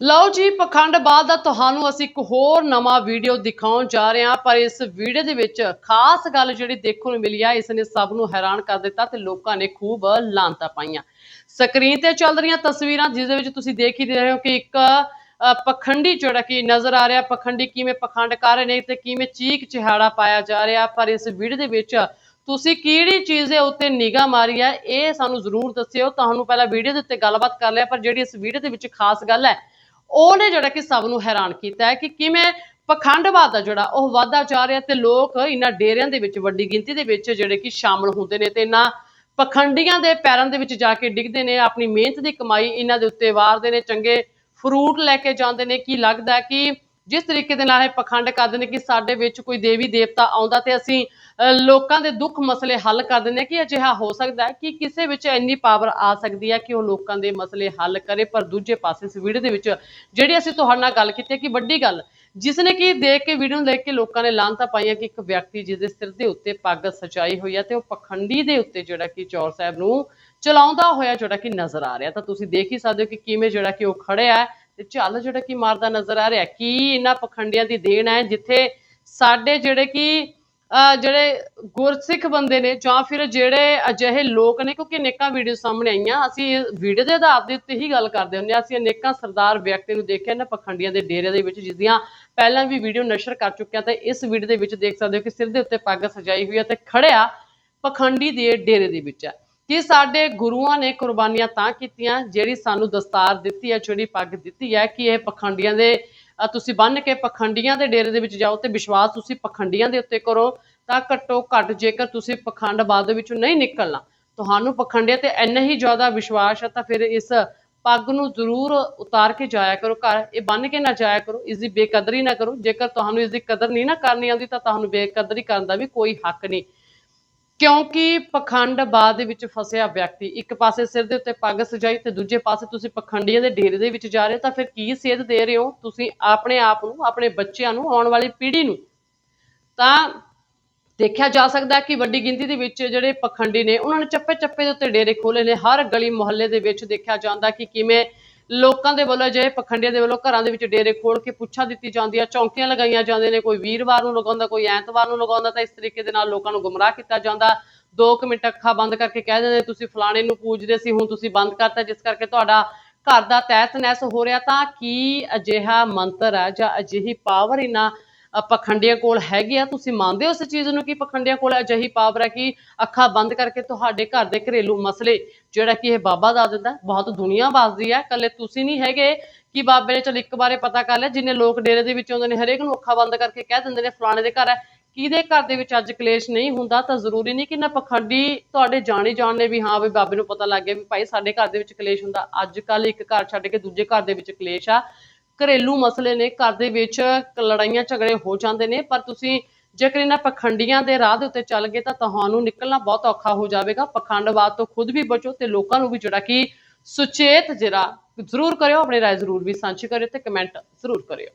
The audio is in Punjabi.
ਲਓ ਜੀ ਪਖੰਡਬਾਦ ਦਾ ਤੁਹਾਨੂੰ ਅਸੀਂ ਇੱਕ ਹੋਰ ਨਵਾਂ ਵੀਡੀਓ ਦਿਖਾਉਣ ਜਾ ਰਹੇ ਹਾਂ ਪਰ ਇਸ ਵੀਡੀਓ ਦੇ ਵਿੱਚ ਖਾਸ ਗੱਲ ਜਿਹੜੀ ਦੇਖਣ ਨੂੰ ਮਿਲੀ ਆ ਇਸ ਨੇ ਸਭ ਨੂੰ ਹੈਰਾਨ ਕਰ ਦਿੱਤਾ ਤੇ ਲੋਕਾਂ ਨੇ ਖੂਬ ਲਾਂਤਾ ਪਾਈਆਂ। ਸਕਰੀਨ ਤੇ ਚੱਲ ਰਹੀਆਂ ਤਸਵੀਰਾਂ ਜਿਸ ਦੇ ਵਿੱਚ ਤੁਸੀਂ ਦੇਖ ਹੀ ਰਹੇ ਹੋ ਕਿ ਇੱਕ ਅ, ਪਖੰਡੀ ਜਿਹੜਾ ਕਿ ਨਜ਼ਰ ਆ ਰਿਹਾ ਪਖੰਡੀ ਕਿਵੇਂ ਪਖੰਡ ਕਰ ਰਹੇ ਨੇ ਤੇ ਕਿਵੇਂ ਚੀਕ ਚਿਹਾੜਾ ਪਾਇਆ ਜਾ ਰਿਹਾ ਪਰ ਇਸ ਵੀਡੀਓ ਦੇ ਵਿੱਚ ਤੁਸੀਂ ਕਿਹੜੀ ਚੀਜ਼ ਦੇ ਉੱਤੇ ਨਿਗਾਹ ਮਾਰੀ ਹੈ ਇਹ ਸਾਨੂੰ ਜ਼ਰੂਰ ਦੱਸਿਓ। ਤੁਹਾਨੂੰ ਪਹਿਲਾਂ ਵੀਡੀਓ ਦੇ ਉੱਤੇ ਗੱਲਬਾਤ ਕਰ ਲਿਆ ਪਰ ਜਿਹੜੀ ਇਸ ਵੀਡੀਓ ਦੇ ਵਿੱਚ ਖਾਸ ਗੱਲ ਹੈ ਉਹਨੇ ਜਿਹੜਾ ਕਿ ਸਭ ਨੂੰ ਹੈਰਾਨ ਕੀਤਾ ਹੈ ਕਿ ਕਿਵੇਂ ਪਖੰਡਵਾਦ ਦਾ ਜਿਹੜਾ ਉਹ ਵਾਧਾ ਜਾ ਰਿਹਾ ਤੇ ਲੋਕ ਇਹਨਾਂ ਡੇਰਿਆਂ ਦੇ ਵਿੱਚ, ਵੱਡੀ ਗਿਣਤੀ ਦੇ ਵਿੱਚ ਜਿਹੜੇ ਕਿ ਸ਼ਾਮਲ ਹੁੰਦੇ ਨੇ ਤੇ ਇਹਨਾਂ ਪਖੰਡੀਆਂ ਦੇ ਪੈਰਾਂ ਦੇ ਵਿੱਚ ਜਾ ਕੇ ਡਿੱਗਦੇ ਨੇ, ਆਪਣੀ ਮਿਹਨਤ ਦੀ ਕਮਾਈ ਇਹਨਾਂ ਦੇ ਉੱਤੇ ਵਾਰਦੇ ਨੇ, ਚੰਗੇ ਫਰੂਟ ਲੈ ਕੇ ਜਾਂਦੇ ਨੇ। ਕੀ ਲੱਗਦਾ ਕਿ ਜਿਸ ਤਰੀਕੇ ਦੇ ਨਾਲ ਇਹ ਪਖੰਡ ਕਰਦੇ ਨੇ ਕਿ ਸਾਡੇ ਵਿੱਚ ਕੋਈ ਦੇਵੀ ਦੇਵਤਾ ਆਉਂਦਾ ਤੇ ਅਸੀਂ ਅ, ਲੋਕਾਂ ਦੇ ਦੁੱਖ ਮਸਲੇ ਹੱਲ ਕਰ ਦਿੰਦੇ ਹਾਂ ਕਿ ਅਜਿਹਾ ਹੋ ਸਕਦਾ ਹੈ ਕਿ ਕਿਸੇ ਵਿੱਚ ਇੰਨੀ ਪਾਵਰ ਆ ਸਕਦੀ ਹੈ ਕਿ ਉਹ ਲੋਕਾਂ ਦੇ ਮਸਲੇ ਹੱਲ ਕਰੇ ਪਰ ਦੂਜੇ ਪਾਸੇ ਇਸ ਵੀਡੀਓ ਦੇ ਵਿੱਚ ਜਿਹੜੀ ਅਸੀਂ ਤੁਹਾਡੇ ਨਾਲ ਗੱਲ ਕੀਤੀ ਹੈ ਕਿ ਵੱਡੀ ਗੱਲ ਜਿਸ ਨੇ ਕਿ ਦੇਖ ਕੇ ਵੀਡੀਓ ਨੂੰ ਦੇਖ ਕੇ ਲੋਕਾਂ ਨੇ ਲਾਂਤਾ ਪਾਈਆਂ ਕਿ ਇੱਕ ਵਿਅਕਤੀ ਜਿਹਦੇ ਸਿਰ ਦੇ ਉੱਤੇ ਪੱਗ ਸਜਾਈ ਹੋਈ ਹੈ ਤੇ ਉਹ ਪਖੰਡੀ ਦੇ ਉੱਤੇ ਜਿਹੜਾ ਕਿ ਚੌਰ ਸਾਹਿਬ ਨੂੰ ਚਲਾਉਂਦਾ ਹੋਇਆ ਜਿਹੜਾ ਕਿ ਨਜ਼ਰ ਆ ਰਿਹਾ ਤਾਂ ਤੁਸੀਂ ਦੇਖ ਹੀ ਸਕਦੇ ਹੋ ਕਿ ਕਿਵੇਂ ਜਿਹੜਾ ਕਿ ਉਹ ਖੜਿਆ ਹੈ ਤੇ ਚੱਲ ਜਿਹੜਾ ਕਿ ਮਾਰਦਾ ਨਜ਼ਰ ਆ ਰਿਹਾ, ਕੀ ਇਹਨਾਂ ਪਖੰਡੀਆਂ ਦੀ ਦੇਣ ਹੈ, ਜਿੱਥੇ ਸਾਡੇ ਜਿਹੜੇ ਕਿ ਜਿਹੜੇ ਗੁਰਸਿੱਖ ਬੰਦੇ ਨੇ ਜਾਂ ਫਿਰ ਜਿਹੜੇ ਅਜਿਹੇ ਲੋਕ ਨੇ, ਕਿਉਂਕਿ ਅਨੇਕਾਂ ਵੀਡੀਓ ਸਾਹਮਣੇ ਆਈਆਂ, ਅਸੀਂ ਵੀਡੀਓ ਦੇ ਆਧਾਰ ਦੇ ਉੱਤੇ ਹੀ ਗੱਲ ਕਰਦੇ ਹੁੰਦੇ ਹਾਂ, ਅਸੀਂ ਅਨੇਕਾਂ ਸਰਦਾਰ ਵਿਅਕਤੀ ਨੂੰ ਦੇਖਿਆ, ਇਹਨਾਂ ਪਖੰਡੀਆਂ ਦੇ ਡੇਰੇ ਦੇ ਵਿੱਚ, ਜਿਸ ਦੀਆਂ ਪਹਿਲਾਂ ਵੀ ਵੀਡੀਓ ਨਸ਼ਰ ਕਰ ਚੁੱਕਿਆ, ਤੇ ਇਸ ਵੀਡੀਓ ਦੇ ਵਿੱਚ ਦੇਖ ਸਕਦੇ ਹੋ ਕਿ ਸਿਰ ਦੇ ਉੱਤੇ ਪੱਗ ਸਜਾਈ ਹੋਈ ਹੈ ਤੇ ਖੜਿਆ ਪਖੰਡੀ ਦੇ ਡੇਰੇ ਦੇ ਵਿੱਚ ਹੈ। ਕਿ ਸਾਡੇ ਗੁਰੂਆਂ ਨੇ ਕੁਰਬਾਨੀਆਂ ਤਾਂ ਕੀਤੀਆਂ, ਜਿਹੜੀ ਸਾਨੂੰ ਦਸਤਾਰ ਦਿੱਤੀ ਹੈ, ਜਿਹੜੀ ਪੱਗ ਦਿੱਤੀ ਹੈ, ਕਿ ਇਹ ਪਖੰਡੀਆਂ ਦੇ ਤੁਸੀਂ ਬੰਨ ਕੇ ਪਖੰਡੀਆਂ ਦੇ ਡੇਰੇ ਦੇ ਵਿੱਚ ਜਾਓ ਤੇ ਵਿਸ਼ਵਾਸ ਤੁਸੀਂ ਪਖੰਡੀਆਂ ਦੇ ਉੱਤੇ ਕਰੋ, ਤਾਂ ਘੱਟੋ ਘੱਟ ਜੇਕਰ ਤੁਸੀਂ ਪਖੰਡਬਾਦ ਦੇ ਵਿੱਚੋਂ ਨਹੀਂ ਨਿਕਲਣਾ। ਤੁਹਾਨੂੰ ਪਖੰਡੀਆਂ ਤੇ ਇੰਨਾ ਹੀ ਜ਼ਿਆਦਾ ਵਿਸ਼ਵਾਸ ਹੈ, ਤਾਂ ਫਿਰ ਇਸ ਪੱਗ ਨੂੰ ਜ਼ਰੂਰ ਉਤਾਰ ਕੇ ਜਾਇਆ ਕਰੋ ਘਰ। ਇਹ ਬੰਨ ਕੇ ਨਾ ਜਾਇਆ ਕਰੋ, ਇਸ ਦੀ ਬੇਕਦਰੀ ਨਾ ਕਰੋ। ਜੇਕਰ ਤੁਹਾਨੂੰ ਇਸ ਦੀ ਕਦਰ ਨਹੀਂ ਨਾ ਕਰਨੀ ਆਉਂਦੀ, ਤਾਂ ਤੁਹਾਨੂੰ ਬੇਕਦਰੀ ਕਰਨ ਦਾ ਵੀ ਕੋਈ ਹੱਕ ਨਹੀਂ। ਕਿਉਂਕਿ ਪਖੰਡਬਾਦ ਦੇ ਵਿੱਚ ਫਸਿਆ ਵਿਅਕਤੀ, ਇੱਕ ਪਾਸੇ ਸਿਰ ਦੇ ਉੱਤੇ ਪੱਗ ਸਜਾਈ ਤੇ ਦੂਜੇ ਪਾਸੇ ਤੁਸੀਂ ਪਖੰਡੀਆਂ ਦੇ ਡੇਰੇ ਦੇ ਵਿੱਚ ਜਾ ਰਹੇ ਹੋ, ਤਾਂ ਫਿਰ ਕੀ ਸੇਧ ਦੇ ਰਹੇ ਹੋ? ਤੁਸੀਂ ਆਪਣੇ ਆਪ ਨੂੰ, ਆਪਣੇ ਬੱਚਿਆਂ ਨੂੰ, ਆਉਣ ਵਾਲੀ ਪੀੜ੍ਹੀ ਨੂੰ। ਤਾਂ ਦੇਖਿਆ ਜਾ ਸਕਦਾ ਕਿ ਵੱਡੀ ਗਿਣਤੀ ਦੇ ਵਿੱਚ ਜਿਹੜੇ ਪਖੰਡੀ ਨੇ, ਉਹਨਾਂ ਨੇ ਚੱਪੇ ਚੱਪੇ ਦੇ ਉੱਤੇ ਡੇਰੇ ਖੋਲੇ ਨੇ। ਹਰ ਗਲੀ ਮੁਹੱਲੇ ਦੇ ਵਿੱਚ ਦੇਖਿਆ ਜਾਂਦਾ ਕਿ ਕਿਵੇਂ ਲੋਕਾਂ ਦੇ ਵੱਲੋਂ ਅਜਿਹੇ ਪਖੰਡੀਆਂ ਦੇ ਵੱਲੋਂ ਘਰਾਂ ਦੇ ਵਿੱਚ ਡੇਰੇ ਖੋਲ ਕੇ ਪੁੱਛਾਂ ਦਿੱਤੀ ਜਾਂਦੀ ਆ, ਚੌਂਕੀਆਂ ਲਗਾਈਆਂ ਜਾਂਦੇ ਨੇ, ਕੋਈ ਵੀਰਵਾਰ ਨੂੰ ਲਗਾਉਂਦਾ, ਕੋਈ ਐਤਵਾਰ ਨੂੰ ਲਗਾਉਂਦਾ, ਤਾਂ ਇਸ ਤਰੀਕੇ ਦੇ ਨਾਲ ਲੋਕਾਂ ਨੂੰ ਗੁੰਮਰਾਹ ਕੀਤਾ ਜਾਂਦਾ। ਦੋ ਕੁ ਮਿੰਟ ਅੱਖਾਂ ਬੰਦ ਕਰਕੇ ਕਹਿ ਦਿੰਦੇ ਤੁਸੀਂ ਫਲਾਣੇ ਨੂੰ ਪੂਜਦੇ ਸੀ, ਹੁਣ ਤੁਸੀਂ ਬੰਦ ਕਰਤਾ, ਜਿਸ ਕਰਕੇ ਤੁਹਾਡਾ ਘਰ ਦਾ ਤਹਿਸ ਨਹਿਸ ਹੋ ਰਿਹਾ, ਤਾਂ ਕੀ ਅਜਿਹਾ ਮੰਤਰ ਹੈ ਜਾਂ ਅਜਿਹੀ ਪਾਵਰ ਇਹਨਾਂ ਪਖੰਡੀਆਂ ਕੋਲ ਹੈਗੀ ਆ, ਤੁਸੀਂ ਮੰਨਦੇ ਹੋ ਇਸ ਚੀਜ਼ ਨੂੰ ਕਿ ਪਖੰਡੀਆਂ ਕੋਲ ਅਜਿਹੀ ਪਾਵਰ ਹੈ ਕਿ ਅੱਖਾਂ ਬੰਦ ਕਰਕੇ ਤੁਹਾਡੇ ਘਰ ਦੇ ਘਰੇਲੂ ਮਸਲੇ, ਜਿਹੜਾ ਕਿ ਇਹ ਬਾਬਾ ਦੱਸ ਦਿੰਦਾ, ਬਹੁਤ ਦੁਨੀਆ ਵੱਸਦੀ ਹੈ, ਇਕੱਲੇ ਤੁਸੀਂ ਨਹੀਂ ਹੈਗੇ, ਕਿ ਬਾਬੇ ਨੇ ਚਲ ਇੱਕ ਬਾਰੇ ਪਤਾ ਕਰ ਲਿਆ, ਜਿੰਨੇ ਲੋਕ ਡੇਰੇ ਦੇ ਵਿੱਚ ਆਉਂਦੇ ਨੇ, ਹਰੇਕ ਨੂੰ ਅੱਖਾਂ ਬੰਦ ਕਰਕੇ ਕਹਿ ਦਿੰਦੇ ਨੇ, ਫਲਾਣੇ ਦੇ ਘਰ ਹੈ, ਕਿਹਦੇ ਘਰ ਦੇ ਵਿੱਚ ਅੱਜ ਕਲੇਸ਼ ਨਹੀਂ ਹੁੰਦਾ, ਤਾਂ ਜ਼ਰੂਰੀ ਨਹੀਂ ਕਿ ਨਾ ਪਖੰਡੀ ਤੁਹਾਡੇ ਜਾਣੀ ਜਾਣ ਨੇ ਵੀ ਹਾਂ, ਵੀ ਬਾਬੇ ਨੂੰ ਪਤਾ ਲੱਗ ਗਿਆ ਵੀ ਭਾਈ ਸਾਡੇ ਘਰ ਦੇ ਵਿੱਚ ਕਲੇਸ਼ ਹੁੰਦਾ, ਅੱਜ ਕੱਲ ਇੱਕ ਘਰ ਛੱਡ ਕੇ ਦੂਜੇ ਘਰ ਦੇ ਵਿੱਚ ਕਲੇਸ਼ ਆ ਘਰੇਲੂ ਮਸਲੇ ਨੇ, ਘਰ ਦੇ ਵਿੱਚ ਲੜਾਈਆਂ ਝਗੜੇ ਹੋ ਜਾਂਦੇ ਨੇ, ਪਰ ਤੁਸੀਂ ਜੇਕਰ ਇਹਨਾਂ ਪਖੰਡੀਆਂ ਦੇ ਰਾਹ ਦੇ ਉੱਤੇ ਚੱਲ ਗਏ ਤਾਂ ਤੁਹਾਨੂੰ ਨਿਕਲਣਾ ਬਹੁਤ ਔਖਾ ਹੋ ਜਾਵੇਗਾ। ਪਖੰਡਵਾਦ ਤੋਂ ਖੁਦ ਵੀ ਬਚੋ ਤੇ ਲੋਕਾਂ ਨੂੰ ਵੀ ਜਿਹੜਾ ਕਿ ਸੁਚੇਤ ਜਿਹੜਾ ਜ਼ਰੂਰ ਕਰਿਓ, ਆਪਣੀ ਰਾਏ ਜ਼ਰੂਰ ਵੀ ਸਾਂਝੀ ਕਰਿਓ ਤੇ ਕਮੈਂਟ ਜ਼ਰੂਰ ਕਰਿਓ।